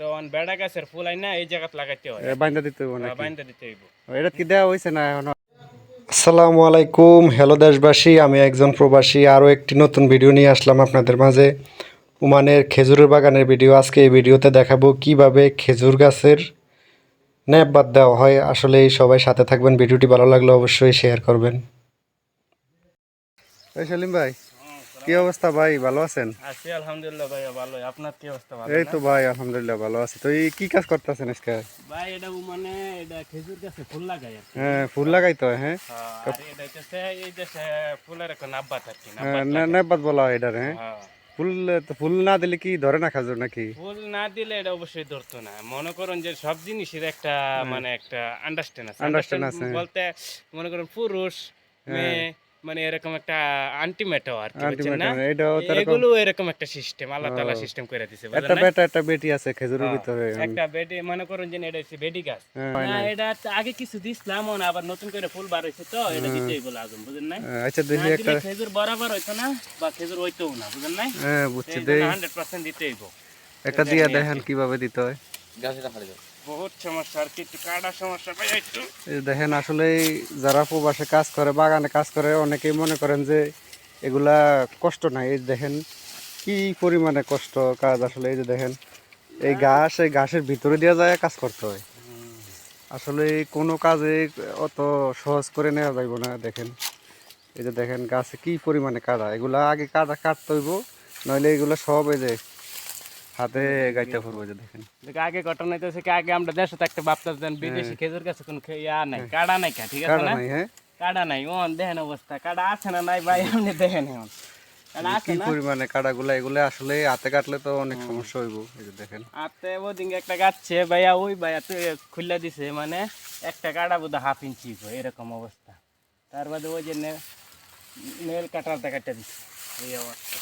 তো অন বেড়া গাছের ফুল আই না এই জায়গাত লাগাইতে হয়। বাইন্দা দিতে হইব নাকি? বাইন্দা দিতে হইব। এটা কি দেওয়া হয়েছে না এখনও? আসসালামু আলাইকুম হ্যালো দেশবাসী আমি একজন প্রবাসী আরও একটি নতুন ভিডিও নিয়ে আসলাম আপনাদের মাঝে। উমানের খেজুরের বাগানের ভিডিও আজকে এই ভিডিওতে দেখাবো কীভাবে খেজুর গাছের ন্যাপ বাদ দেওয়া হয়। আসলে সবাই সাথে থাকবেন ভিডিওটি ভালো লাগলে অবশ্যই শেয়ার করবেন। সেলিম ভাই কি অবস্থা ভাই? ভালো আছেন? আছি আলহামদুলিল্লাহ ভাই ভালো আপনার কি অবস্থা? ভালো এই তো ভাই আলহামদুলিল্লাহ ভালো আছি। তো এই কি কাজ করতেছেন আজকে? ভাই এটা মানে এটা খেজুর গাছে ফুল লাগাই হ্যাঁ ফুল লাগাইতে হয় হ্যাঁ? হ্যাঁ, আর এটা হচ্ছে এই দেশে ফুলের একটা নাব্বাত আর কি হ্যাঁ, নাব্বাত বলা হয় এটার হ্যাঁ? হ্যাঁ। ফুল তো ফুল না দিলে কি ধরে না খাজুর নাকি? ফুল না দিলে এটা অবশ্যই ধরতো না। মনে করুন যে সব জিনিসের একটা মানে একটা আন্ডারস্ট্যান্ড আছে। Understand আছে। বলতে মনে করুন পুরুষ মেয়ে মানে এরকম একটা আন্টিমেটো আর কি না? এগুলো এরকম একটা সিস্টেম আল্লাহ তাআলা সিস্টেম করে একটা বেটা একটা বেটি আছে খেজুরের ভিতরে। একটা বেডি মনে করুন যে এটা হচ্ছে বেডি গাছ। হ্যাঁ, না এটা আগে কিছু দিছিলাম আবার নতুন করে ফুল বার তো এটা বলে আজম বুঝেন হ্যাঁ, আচ্ছা দেখি একটা। খেজুর বরাবর হইতো না বা খেজুর হইতেও না বুঝেন নাই? হ্যাঁ বুঝছি দেই হান্ড্রেড পার্সেন্ট দিতেই গো একটা দিয়ে দেখেন কীভাবে দিতে হয়। দেখেন আসলে যারা প্রবাসে কাজ করে বাগানে কাজ করে অনেকেই মনে করেন যে এগুলা কষ্ট নাই। এই দেখেন কি পরিমাণে কষ্ট কাজ আসলে এই যে দেখেন এই ঘাস এই ঘাসের ভিতরে দিয়ে যায় কাজ করতে হয়। আসলে কোনো কাজে অত সহজ করে নেওয়া যাইব না দেখেন। এই যে দেখেন গাছে কি পরিমাণে কাদা এগুলা আগে কাদা কাটতে হইব নইলে এগুলা সব এই যে হাতে গাইতে পড়ব যে দেখেন। দেখ আগে ঘটনা হইতেছে কি আগে আমরা দেশে থাকতে ভাবতাম বিদেশি খেজুর গাছে কোনো ইয়া নাই কাটা নাই কা ঠিক আছে না? হ্যাঁ। কাটা নাই ওন দেখেন অবস্থা কাটা আছে না নাই ভাই আপনি দেখেন এখন। কি পরিমাণে কাটাগুলা এগুলো আসলে হাতে কাটলে তো অনেক সমস্যা হইব এই যে দেখেন। আতে ওদিকে একটা গাছছে ভাইয়া ওই ভাইয়া তুই খুললা দিছে মানে একটা কাটা বোধ হাফ ইঞ্চি এরকম অবস্থা। তার বাদে ওই যে নেল কাটারটা কাটা দিছে এই অবস্থা।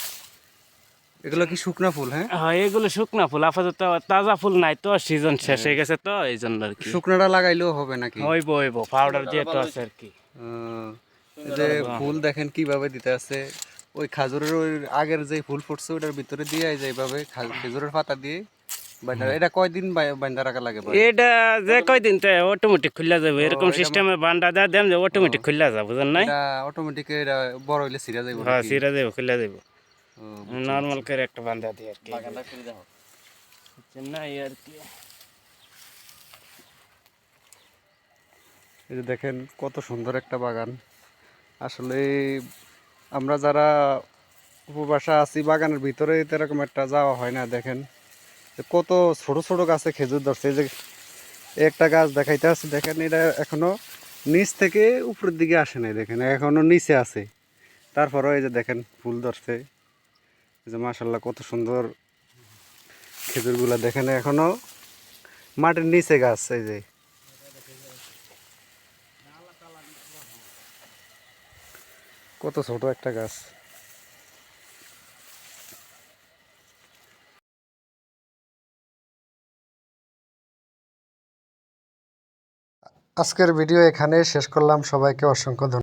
এগুলো কি শুকনা ফুল হ্যাঁ? হ্যাঁ এগুলো শুকনা ফুল। আপাতত তাজা ফুল নাই তো সিজন শেষ হয়ে গেছে তো এই জন্য আর কি। শুকনাটা লাগাইলেও হবে নাকি? হইব হইব পাউডার যেহেতু আছে আর কি। যে ফুল দেখেন কীভাবে দিতে আছে। ওই খাজুরের ওই আগের যে ফুল ফুটছে ওটার ভিতরে দিয়ে যে এইভাবে খেজুরের পাতা দিয়ে এটা কয়দিন বাইন্দা রাখা লাগে? এটা যে কয়দিন তো অটোমেটিক খুললা যাবে এরকম সিস্টেমে বান্ডা দেওয়া দেন যে অটোমেটিক খুললা যাবে বুঝেন নাই? অটোমেটিক এটা বড় হইলে সিরা যাইব হ্যাঁ সিরা দেবো খুললা ও, নর্মাল করে একটা বান্ধা দিই আর কি। না এই আর কি। এই যে দেখেন কত সুন্দর একটা বাগান। আসলে আমরা যারা উপবাসা আছি বাগানের ভিতরে তো এরকম একটা যাওয়া হয় না দেখেন। যে কত ছোট ছোট গাছে খেজুর ধরছে। এই যে একটা গাছ দেখাইতে আছে দেখেন এটা এখনও নিচ থেকে উপরের দিকে আসে নাই দেখেন এখনও নিচে আছে। তারপরেও এই যে দেখেন ফুল ধরছে। যে মাসাল্লাহ কত সুন্দর খেজুরগুলা দেখেন এখনও। মাটির নিচে গাছ, এই যে। কত ছোট একটা গাছ। আজকের ভিডিও এখানে শেষ করলাম। সবাইকে অসংখ্য ধন্যবাদ।